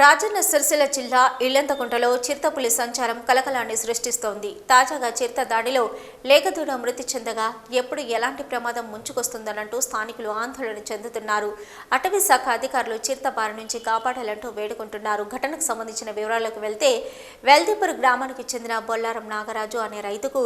రాజన్న సిరిసిల్ల జిల్లా ఇల్లంతకుంటలో చిరుతపులి సంచారం కలకలాన్ని సృష్టిస్తోంది. తాజాగా చిరుత దాడిలో లేగదూడ మృతి చెందగా ఎప్పుడు ఎలాంటి ప్రమాదం ముంచుకొస్తుందనంటూ స్థానికులు ఆందోళన చెందుతున్నారు. అటవీ శాఖ అధికారులు చిరుత బారి నుంచి కాపాడాలంటూ వేడుకుంటున్నారు. ఘటనకు సంబంధించిన వివరాలకు వెళ్తే వెల్దీపూర్ గ్రామానికి చెందిన బొల్లారం నాగరాజు అనే రైతుకు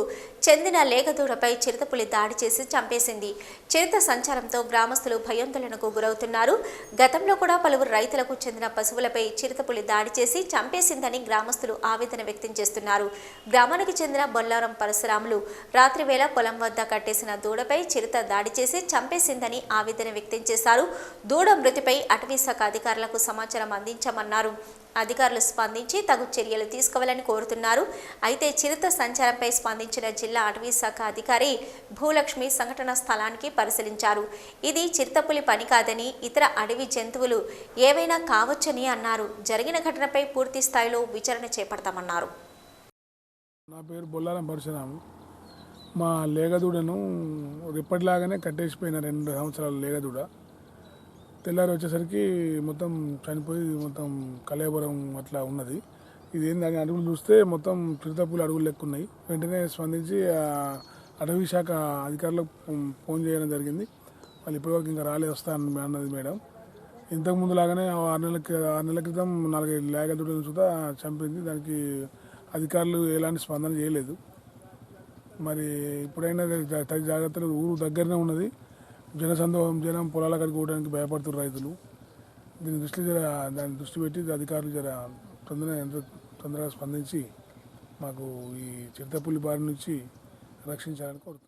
చెందిన లేగదూడపై చిరుతపులి దాడి చేసి చంపేసింది. చిరుత సంచారంతో గ్రామస్తులు భయోందోళనకు గురవుతున్నారు. గతంలో కూడా పలువురు రైతులకు చెందిన పశువులపై చిరుతపులి దాడి చేసి చంపేసిందని గ్రామస్తులు ఆవేదన వ్యక్తం చేస్తున్నారు. గ్రామానికి చెందిన బొల్లారం పరశురాములు రాత్రి వేళ పొలం వద్ద కట్టేసిన దూడపై చిరుత దాడి చేసి చంపేసిందని ఆవేదన వ్యక్తం చేశారు. దూడ మృతిపై అటవీ శాఖ అధికారులకు సమాచారం అందించామన్నారు. అధికారులు స్పందించి తగు చర్యలు తీసుకోవాలని కోరుతున్నారు. అయితే చిరుత సంచారంపై స్పందించిన జిల్లా అటవీ శాఖ అధికారి భూలక్ష్మి సంఘటన స్థలానికి పరిశీలించారు. ఇది చిరుతపులి పని కాదని ఇతర అడవి జంతువులు ఏవైనా కావచ్చని అన్నారు. జరిగిన ఘటనపై పూర్తి స్థాయిలో విచారణ చేపడతామన్నారు. నా పేరు బొల్లారం పరశురాము. మా లేగదూడను ఇప్పటిలాగానే కట్టేసిపోయిన రెండు సంవత్సరాల లేగదూడ. తెల్లారి వచ్చేసరికి మొత్తం చనిపోయి మొత్తం కలేబరం అట్లా ఉన్నది. ఇది ఏందని అడుగులు చూస్తే మొత్తం చిరుతపులు అడుగులు లెక్కున్నాయి. వెంటనే స్పందించి అటవీ శాఖ అధికారులకు ఫోన్- చేయడం జరిగింది. వాళ్ళు ఇప్పటివరకు ఇంకా రాలేదు వస్తానని అన్నది మేడం ఇంతకుముందు లాగానే ఆరు నెలల ఆరు నెలల క్రితం నాలుగైదు లేగదూడలను చూద్దా చంపింది. దానికి అధికారులు ఎలాంటి స్పందన చేయలేదు. మరి ఇప్పుడైనా తగిన జాగ్రత్తలు ఊరు దగ్గరనే ఉన్నది. జనసందోహం జనం పొలాల కాడికి పోవడానికి భయపడుతున్నారు రైతులు. దీని దృష్టి జర దాని దృష్టి పెట్టి అధికారులు జర తొందరగా ఎంత తొందరగా స్పందించి మాకు ఈ చిరుతపులి బారి నుంచి రక్షించాలని కోరుతున్నాను